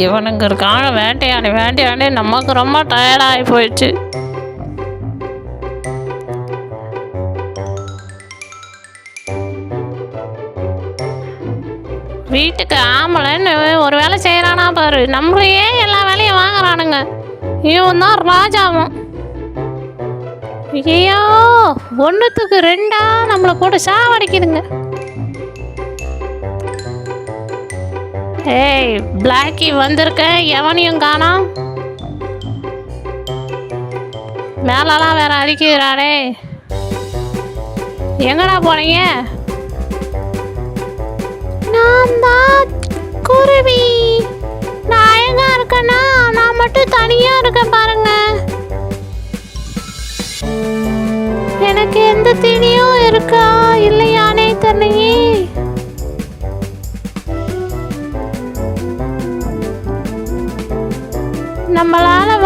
இவனுங்கிறதுக்காக வேட்டையாடி வேட்டையாடி நமக்கு ரொம்ப டயர்டாகி போயிடுச்சு. வீட்டுக்கு ஆம்பளைன்னு ஒரு வேலை செய்கிறானா பாரு. நம்மளையே எல்லா வேலையும் வாங்குறானுங்க. இவன் தான் ராஜாவும். ஐயோ ஒன்றுத்துக்கு ரெண்டா நம்மளை போட்டு சாவடிக்குதுங்க. ஏய் பிளாக்கி வந்திருக்கேன் எவனையும் காணோம்? மேலெல்லாம் வேற அடிக்கிறாரே எங்கடா போனீங்க? நான் தான் குருவி. நான் எங்க இருக்கேன்னா?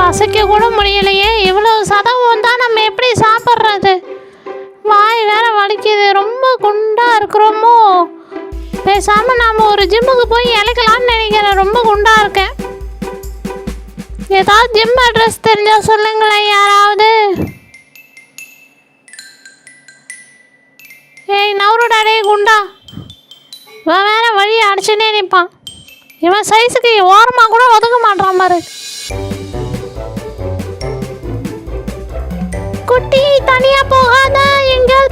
அசைக்க கூட முடியலையே. இவ்வளோ சதம் வந்தால் நம்ம எப்படி சாப்பிட்றது? வாய் வேற வலிக்குது. ரொம்ப குண்டாக இருக்கிறோமோ? பேசாமல் நாம் ஒரு ஜிம்முக்கு போய் இழைக்கலாம்னு நினைக்கிறேன். ரொம்ப குண்டாக இருக்கேன். ஏதாவது ஜிம் அட்ரஸ் தெரிஞ்சால் சொல்லுங்களேன் யாராவது. ஏய் நவருடா அடைய குண்டா. இவன் வேற வழி அடிச்சுட்டே நிற்பான். இவன் சைஸுக்கு ஓரமாக கூட ஒதுக்க மாட்டான் பாரு. குட்டி தனியா போகாத எங்கள்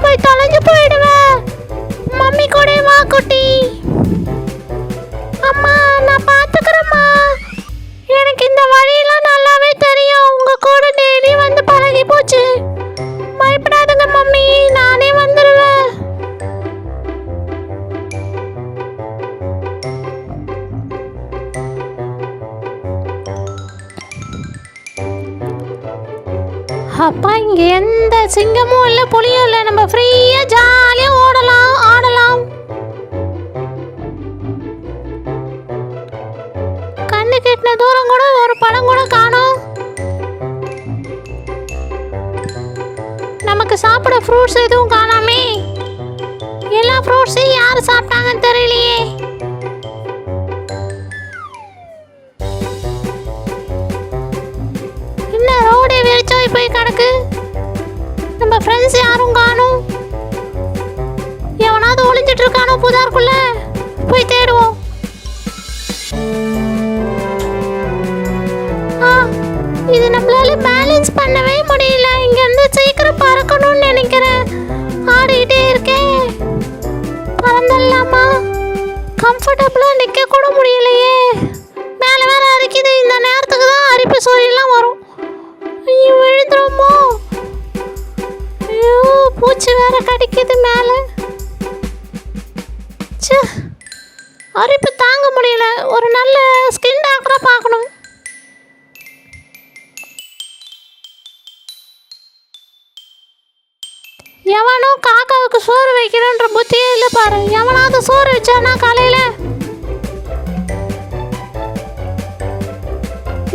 அப்பா இங்க எந்த சிங்கமும் இல்லை புலியும் இல்லை. நம்ம ஃப்ரீயா ஜாலியா ஓடலாம் ஆடலாம். கண்ணு கெட்டின தூரம் கூட ஒரு படம் கூட காணும். நமக்கு சாப்பிட ஃப்ரூட்ஸ் எதுவும் காணாமே. எல்லா ஃப்ரூட்ஸையும் யார் சாப்பிட்டாங்கன்னு தெரியலையே. போய் கிடக்கு. நம்ம ஃப்ரெண்ட்ஸ் யாரும் காணும். எவனாவது ஒளிஞ்சிட்டு இருக்கானோ புதாருக்குள்ள போய் தேடுவோம். இது நம்மளால பேலன்ஸ் பண்ணவே முடியல. இங்க இருந்து சீக்கிரம் பறக்கணும்னு நினைக்கிறேன். ஆடிக்கிட்டே இருக்கேன். பறந்துடலாமா? கம்ஃபர்டபுளா நிக்க கூட முடியலையே. மேல வேற அரிக்குது. இந்த நேரத்துக்கு தான் அரிப்பு சோரியெல்லாம் வரும். பூச்சி வேற கடிக்குது மேல. அரிப்பு தாங்க முடியல. ஒரு நல்ல ஸ்கின் டாக்டரா பார்க்கணும். எவனோ காக்காவுக்கு சோறு வைக்கிறன்ற புத்தியே இல்லை பாரு. எவனாவது சோறு வச்சானா காலையில?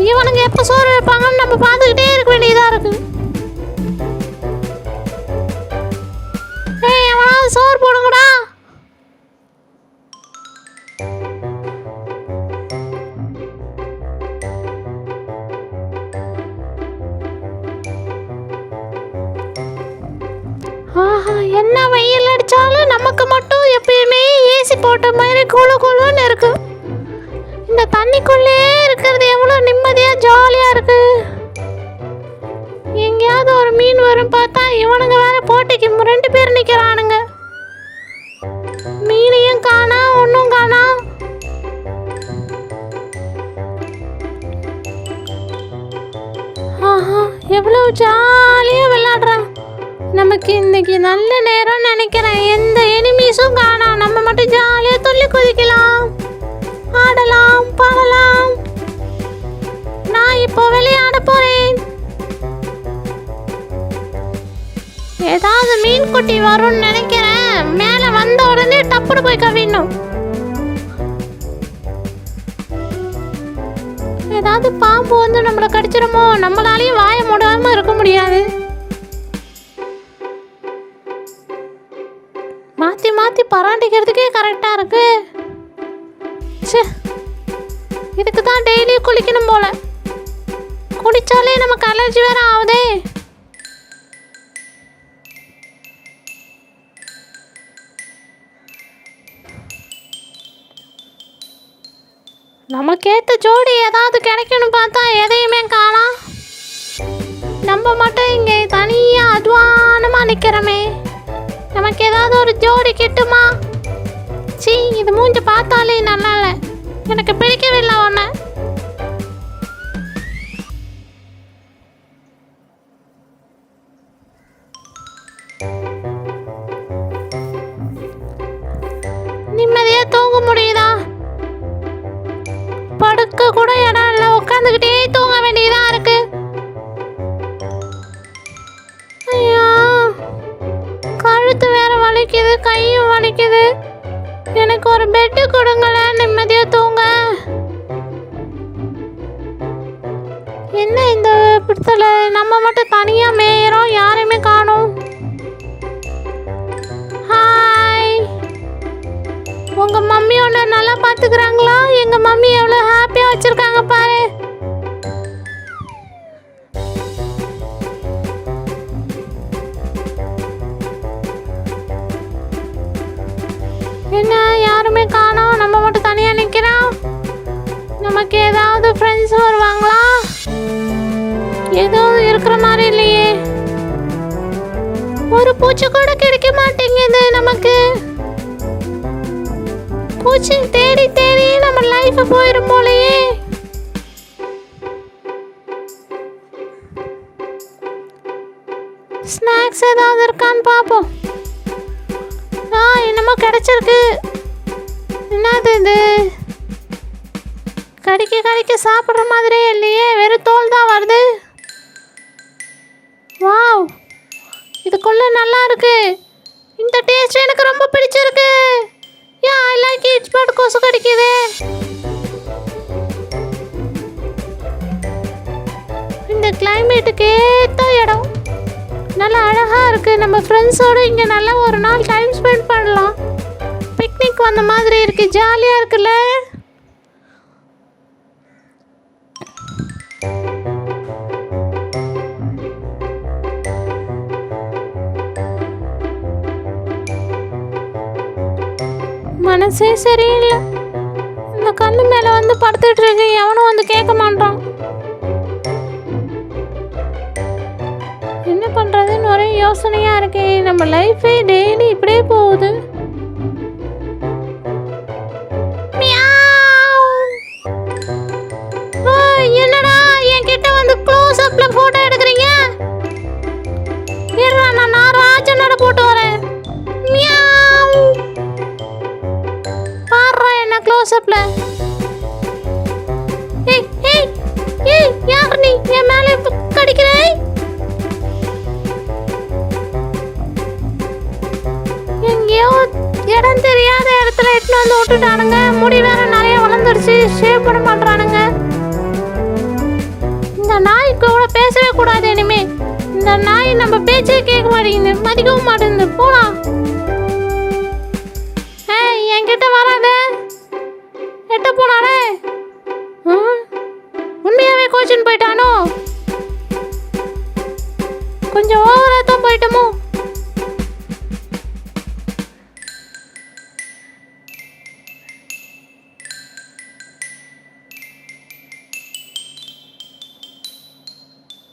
இவனுங்க எப்ப சோறு வைப்பாங்கன்னு நம்ம பார்த்துக்கிட்டே இருக்க வேண்டியதா இருக்கு. போட்ட மாதிரி குழு குழுன்னு இருக்கு. இந்த தண்ணிக்குள்ளே இருக்கிறது எவ்வளோ நிம்மதியா ஜாலியா இருக்கு. எங்கேயாவது ஒரு மீன் வரும் பார்த்தா இவனுங்க வேற போட்டிக்கு ரெண்டு பேர் நிக்கிறானுங்க. மீனையும் காணா ஒன்றும் காணா. ஆஹா எவ்வளோ ஜாலியாக விளையாடுறான் இன்னைக்கு நல்ல நேரம் நினைக்கிறேன். எந்த எனிமீஸும் காணாம் நம்ம மட்டும் ஜாலியாக துள்ளி குதிக்கலாம். ஆடலாம் பாடலாம். நான் இப்போ விளையாட போறேன். ஏதாவது மீன் குட்டி வரும்னு நினைக்கிறேன். மேலே வந்த உடனே டப்புனு போய் கவிணும் ஏதாவது பாம்பு வந்து நம்மளை கடிச்சிருமோ நம்மளாலையும் வாய மூடாம இருக்க முடியாது. கரெக்டாக இருக்கு. சே இதுக்கு தான் டெய்லியும் குளிக்கணும் போல. குடித்தாலே நமக்கு அலர்ஜி வேறு ஆகுதே நமக்கேற்ற ஜோடி ஏதாவது கிடைக்கணும் பார்த்தா எதையுமே காணாம் நம்ம மட்டும் இங்கே தனியாக அத்வானமா நிற்கிறோமே நமக்கு ஏதாவது ஒரு ஜோடி கிட்டுமா? சீ இது மூஞ்சி பார்த்தாலே நல்லா இல்லை எனக்கு பிடிக்கவே இல்லை ஒன்று எனக்கு ஒரு பெட்டு கொடுங்களேன். நிம்மதியா தூங்க. என்ன இந்த பிடித்தல நம்ம மட்டும் தனியா மேயிறோம் யாரையுமே காணும். ஹாய் உங்க மம்மியோட நல்ல நமக்கு ஏதாவது ஃப்ரெண்ட்ஸ் வருவாங்களா? எதுவும் இருக்கிற மாதிரி இல்லையே. ஒரு பூச்சி கூட கிடைக்க மாட்டேங்குது நமக்கு. பூச்சி தேடி தேடி நம்ம லைஃப் போயிடும் போலயே. ஸ்நாக்ஸ் ஏதாவது இருக்கான்னு பார்ப்போம் ஆ என்னமோ கிடைச்சிருக்கு. என்னது இது? கடிக்க கடிக்க சாப்பிட்ற மாதிரியே இல்லையே வெறும் தோல் தான் வருது. வாவ் இதுக்குள்ள நல்லா இருக்கு. இந்த டேஸ்ட் எனக்கு ரொம்ப பிடிச்சிருக்கு. Yeah I like it but கொசு கடிக்குது. இந்த கிளைமேட்டுக்கு ஏத்த இடம். நல்லா அழகா இருக்கு. நம்ம ஃப்ரெண்ட்ஸோடு இங்க நல்லா ஒரு நாள் டைம் ஸ்பெண்ட் பண்ணலாம். பிக்னிக் வந்த மாதிரி இருக்கு. ஜாலியா இருக்குல்ல. மனசே சரியில்லை. இந்த கண்ணு மேலே வந்து படுத்துட்டு இருக்கு எவனும் வந்து கேட்க மாட்டான். என்ன பண்ணுறதுன்னு ஒரே யோசனையாக இருக்கே. நம்ம லைஃபே டெய்லி இப்படியே போகுது. என்ன ஏய் ஏய் ஏய் யார் நீ? என் மேல கடிக்கிறே எங்கேயோ இடம் தெரியாத இடத்துல எட்டு வந்து விட்டுட்டானுங்க. முடி வேற நிறைய வளர்ந்துருச்சு ஷேவ் பண்ண மாட்டானுங்க இந்த நாய் கூட பேசவே கூடாது இனிமே. இந்த நாய் நம்ம பேச்சே கேட்க மாட்டேங்குது. மதிக்கவும் மாட்டேங்குது. எடுத்துன்னு போயிட்டானோ? கொஞ்சம்